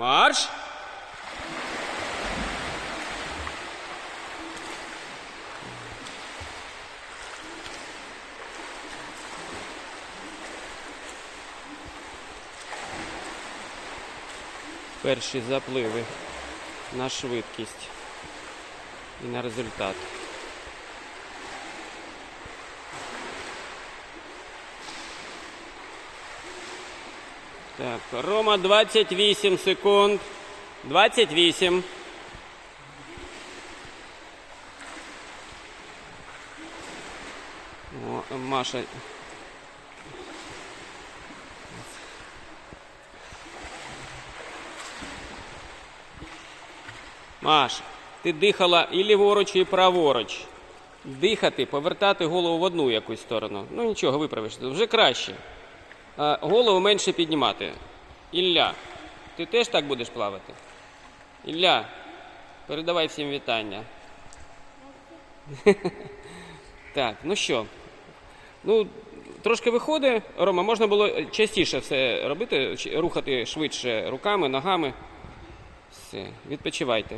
Марш! Перші запливи на швидкість і на результат. Так, Рома 28 секунд. 28. О, Маша. Маш, ти дихала і ліворуч, і праворуч. Дихати, повертати голову в одну якусь сторону. Ну нічого, виправишся. Вже краще. А, голову менше піднімати. Ілля, ти теж так будеш плавати? Ілля, передавай всім вітання. Так, ну що? Ну, трошки виходить, Рома, можна було частіше все робити, рухати швидше руками, ногами. Все, відпочивайте.